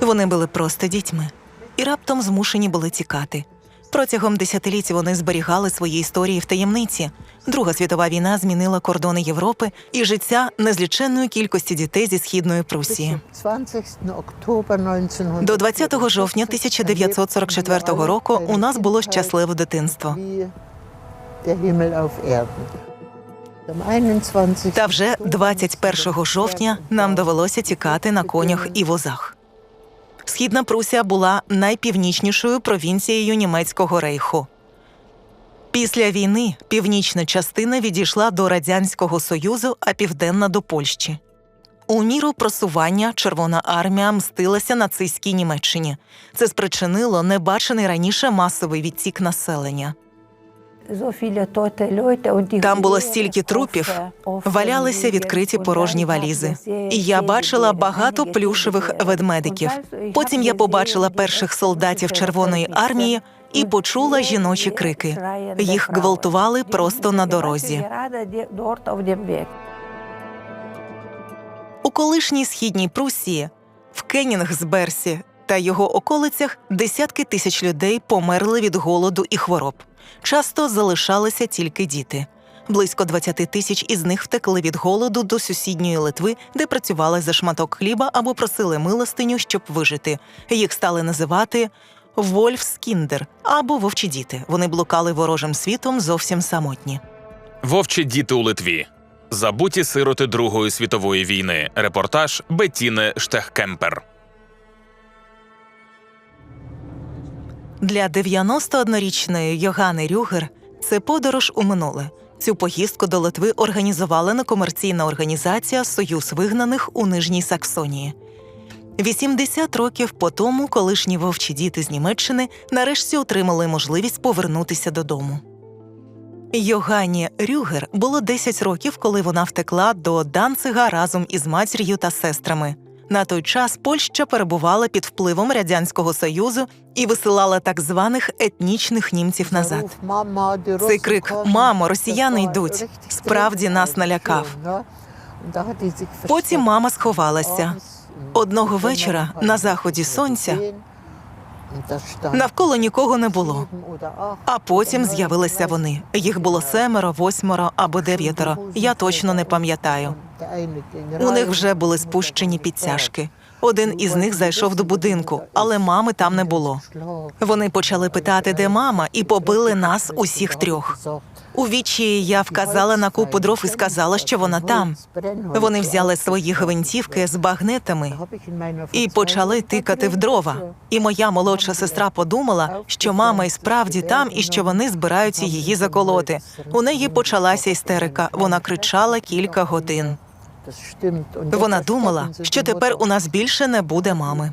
Вони були просто дітьми і раптом змушені були тікати. Протягом десятиліть вони зберігали свої історії в таємниці. Друга світова війна змінила кордони Європи і життя незліченної кількості дітей зі східної Прусії. До 20 жовтня 1944 року у нас було щасливе дитинство. Та вже 21 жовтня нам довелося тікати на конях і возах. Східна Прусія була найпівнічнішою провінцією німецького рейху. Після війни північна частина відійшла до Радянського Союзу, а південна до Польщі. У міру просування Червона армія мстилася нацистській Німеччині. Це спричинило небачений раніше масовий відтік населення. Там було стільки трупів, валялися відкриті порожні валізи. І я бачила багато плюшевих ведмедиків. Потім я побачила перших солдатів Червоної армії і почула жіночі крики. Їх гвалтували просто на дорозі. У колишній східній Прусії, в Кенінгсберсі та його околицях десятки тисяч людей померли від голоду і хвороб. Часто залишалися тільки діти. Близько 20 тисяч із них втекли від голоду до сусідньої Литви, де працювали за шматок хліба або просили милостиню, щоб вижити. Їх стали називати Вольфскіндер або вовчі діти. Вони блукали ворожим світом зовсім самотні. Вовчі діти у Литві. Забуті сироти Другої світової війни. Репортаж Беттіни Штехкемпер. Для 91-річної Йогани Рюгер це подорож у минуле. Цю поїздку до Литви організувала некомерційна організація Союз вигнаних у Нижній Саксонії. 80 років по тому колишні вовчі діти з Німеччини нарешті отримали можливість повернутися додому. Йогані Рюгер було 10 років, коли вона втекла до Данцига разом із матір'ю та сестрами. На той час Польща перебувала під впливом Радянського Союзу і висилала так званих етнічних німців назад. Цей крик Мамо, росіяни йдуть. Справді нас налякав. Потім мама сховалася. Одного вечора на заході сонця навколо нікого не було. А потім з'явилися вони. Їх було семеро, восьмеро або дев'ятеро. Я точно не пам'ятаю. У них вже були спущені підтяжки. Один із них зайшов до будинку, але мами там не було. Вони почали питати, де мама, і побили нас усіх трьох. У вічі я вказала на купу дров і сказала, що вона там. Вони взяли свої гвинтівки з багнетами і почали тикати в дрова. І моя молодша сестра подумала, що мама і справді там, і що вони збираються її заколоти. У неї почалася істерика. Вона кричала кілька годин. Вона думала, що тепер у нас більше не буде мами.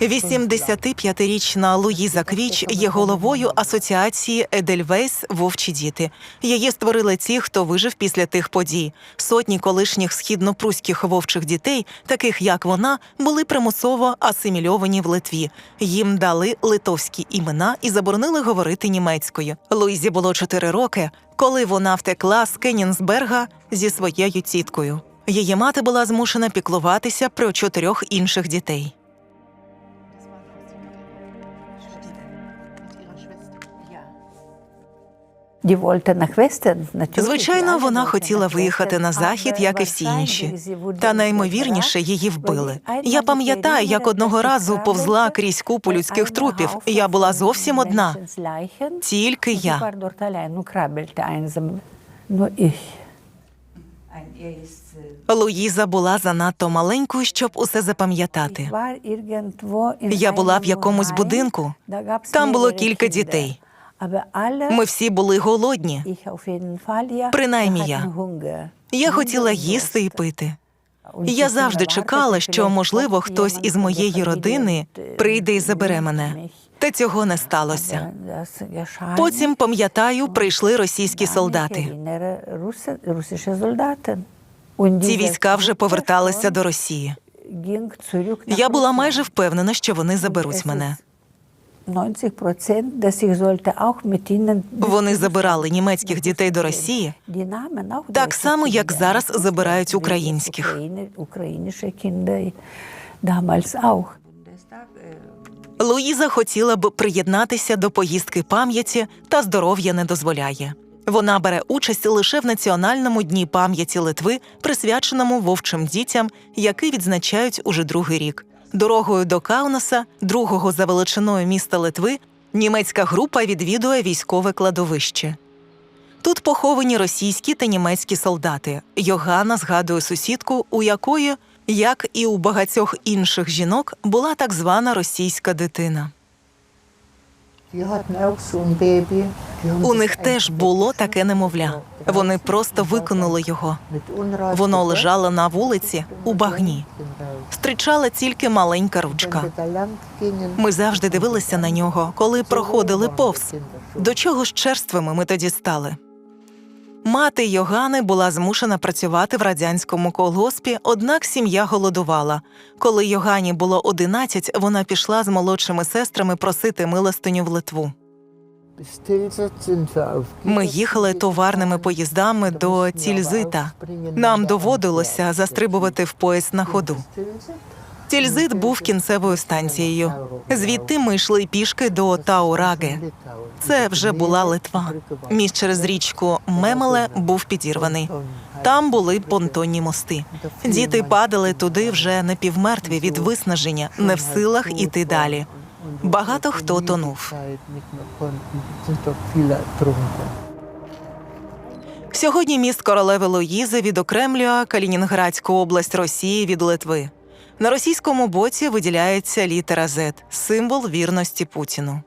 85-річна Луїза Квіч є головою асоціації Едельвейс Вовчі діти. Її створили ті, хто вижив після тих подій. Сотні колишніх східнопруських вовчих дітей, таких як вона, були примусово асимільовані в Литві. Їм дали литовські імена і заборонили говорити німецькою. Луїзі було 4 роки, коли вона втекла з Кенінсберга зі своєю тіткою. Її мати була змушена піклуватися про чотирьох інших дітей. Звичайно, вона хотіла виїхати на захід, як і всі інші. Та наймовірніше її вбили. Я пам'ятаю, як одного разу повзла крізь купу людських трупів. Я була зовсім одна. Тільки я. Луїза була занадто маленькою, щоб усе запам'ятати. Я була в якомусь будинку. Там було кілька дітей. Ми всі були голодні. Принаймні я. Я хотіла їсти і пити. Я завжди чекала, що, можливо, хтось із моєї родини прийде і забере мене. Та цього не сталося. Потім, пам'ятаю, прийшли російські солдати. Ці війська вже поверталися до Росії. Я була майже впевнена, що вони заберуть мене. Вони забирали німецьких дітей до Росії, так само, як зараз забирають українських. Луїза хотіла б приєднатися до поїздки пам'яті, та здоров'я не дозволяє. Вона бере участь лише в національному дні пам'яті Литви, присвяченому вовчим дітям, який відзначають уже другий рік. Дорогою до Каунаса, другого за величиною міста Литви, німецька група відвідує військове кладовище. Тут поховані російські та німецькі солдати. Йогана згадує сусідку, у якої, як і у багатьох інших жінок, була так звана російська дитина. У них теж було таке немовля. Вони просто викинули його. Воно лежало на вулиці у багні. Стричала тільки маленька ручка. Ми завжди дивилися на нього, коли проходили повз. До чого ж черствими ми тоді стали? Мати Йогани була змушена працювати в радянському колгоспі, однак сім'я голодувала. Коли Йогані було 11, вона пішла з молодшими сестрами просити милостиню в Литву. Ми їхали товарними поїздами до Тільзита. Нам доводилося застрибувати в поїзд на ходу. Тільзит був кінцевою станцією. Звідти ми йшли пішки до Таураге. Це вже була Литва. Міст через річку Мемеле був підірваний. Там були понтонні мости. Діти падали туди вже напівмертві від виснаження, не в силах іти далі. Багато хто тонув. Сьогодні міст королеви Луїзи відокремлює Калінінградську область Росії від Литви. На російському боці виділяється літера Z – символ вірності Путіну.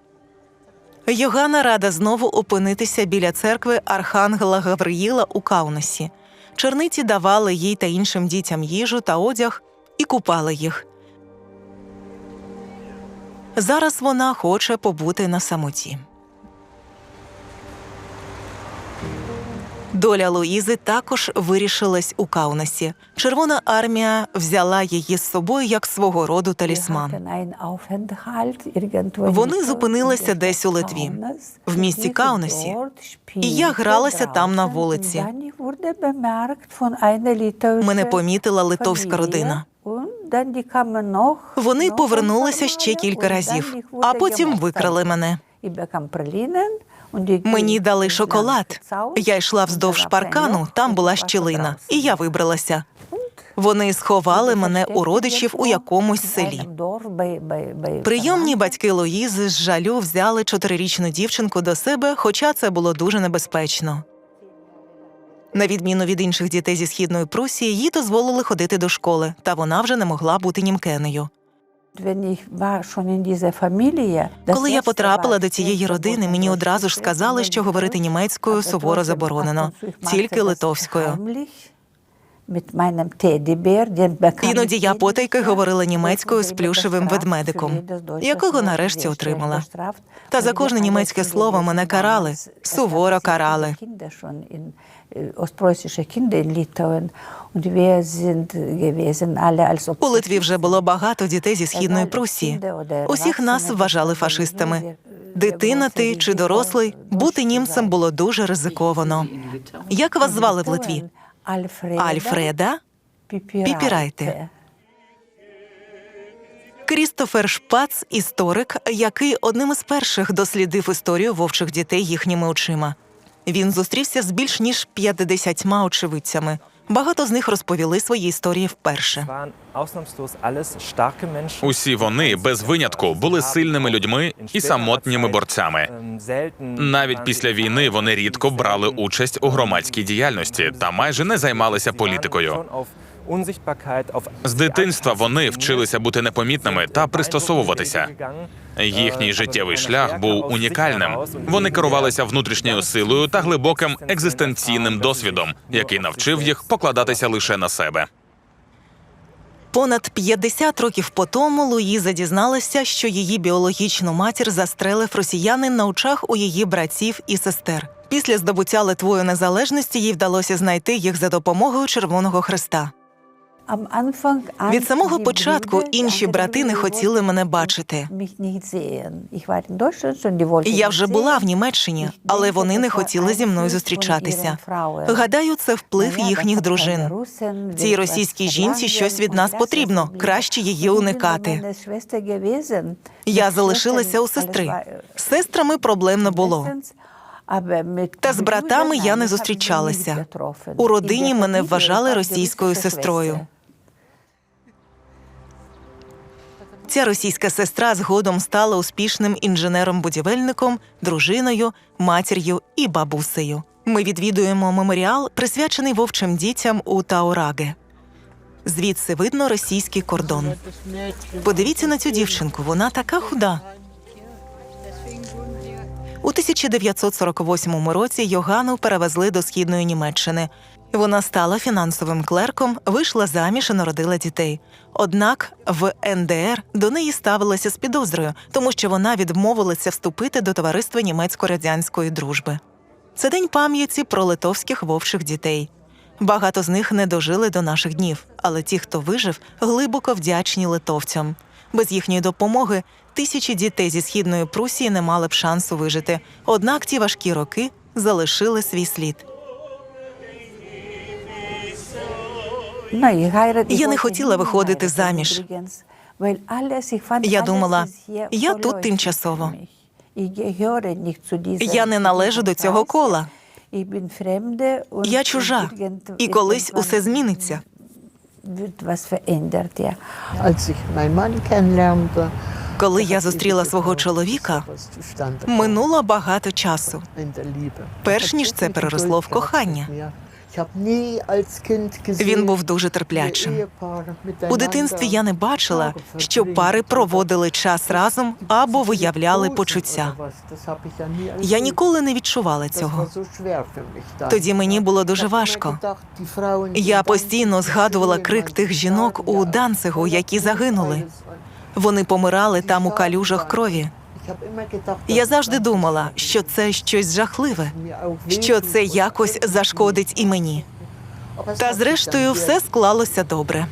Йогана рада знову опинитися біля церкви Архангела Гавриїла у Каунасі. Черниці давали їй та іншим дітям їжу та одяг і купали їх. Зараз вона хоче побути на самоті. Доля Луїзи також вирішилась у Каунасі. Червона армія взяла її з собою як свого роду талісман. Вони зупинилися десь у Литві, в місті Каунасі, і я гралася там на вулиці. Мене помітила литовська родина. Вони повернулися ще кілька разів, а потім викрали мене. Мені дали шоколад. Я йшла вздовж паркану, там була щілина, і я вибралася. Вони сховали мене у родичів у якомусь селі. Прийомні батьки Луїзи з жалю взяли чотирирічну дівчинку до себе, хоча це було дуже небезпечно. На відміну від інших дітей зі східної Прусії, їй дозволили ходити до школи, та вона вже не могла бути німкенею. Коли я потрапила до цієї родини, мені одразу ж сказали, що говорити німецькою суворо заборонено, тільки литовською. Іноді я потайки говорила німецькою з плюшевим ведмедиком, якого нарешті отримала. Та за кожне німецьке слово мене карали, суворо карали. У Литві вже було багато дітей зі східної Прусії. Усіх нас вважали фашистами. Дитина ти чи дорослий, бути німцем було дуже ризиковано. Як вас звали в Литві? Альфреда? Піпірайте. Крістофер Шпац історик, який одним із перших дослідив історію вовчих дітей їхніми очима. Він зустрівся з більш ніж 50 очевидцями. Багато з них розповіли свої історії вперше. Усі вони без винятку були сильними людьми і самотніми борцями. Навіть після війни вони рідко брали участь у громадській діяльності та майже не займалися політикою. З дитинства вони вчилися бути непомітними та пристосовуватися. Їхній життєвий шлях був унікальним. Вони керувалися внутрішньою силою та глибоким екзистенційним досвідом, який навчив їх покладатися лише на себе. Понад 50 років по тому Луїза дізналася, що її біологічну матір застрелив росіянин на очах у її братів і сестер. Після здобуття Литвою незалежності їй вдалося знайти їх за допомогою Червоного Хреста. Від самого початку інші брати не хотіли мене бачити. Я вже була в Німеччині, але вони не хотіли зі мною зустрічатися. Гадаю, це вплив їхніх дружин. Цій російській жінці щось від нас потрібно, краще її уникати. Я залишилася у сестри. З сестрами проблем не було. Та з братами я не зустрічалася. У родині мене вважали російською сестрою. Ця російська сестра згодом стала успішним інженером-будівельником, дружиною, матір'ю і бабусею. Ми відвідуємо меморіал, присвячений вовчим дітям у Таораге. Звідси видно російський кордон. Подивіться на цю дівчинку, вона така худа. У 1948 році Йоганну перевезли до східної Німеччини. Вона стала фінансовим клерком, вийшла заміж і народила дітей. Однак в НДР до неї ставилися з підозрою, тому що вона відмовилася вступити до товариства німецько-радянської дружби. Це день пам'яті про литовських вовчих дітей. Багато з них не дожили до наших днів, але ті, хто вижив, глибоко вдячні литовцям. Без їхньої допомоги тисячі дітей зі східної Прусії не мали б шансу вижити. Однак ті важкі роки залишили свій слід. Я не хотіла виходити заміж. Я думала, я тут тимчасово. Я не належу до цього кола. Я чужа, і колись усе зміниться. Коли я зустріла свого чоловіка, минуло багато часу. Перш ніж це переросло в кохання. Він був дуже терплячим. У дитинстві я не бачила, що пари проводили час разом або виявляли почуття. Я ніколи не відчувала цього. Тоді мені було дуже важко. Я постійно згадувала крик тих жінок у Данцигу, які загинули. Вони помирали там у калюжах крові. Я завжди думала, що це щось жахливе, що це якось зашкодить і мені. Та зрештою все склалося добре.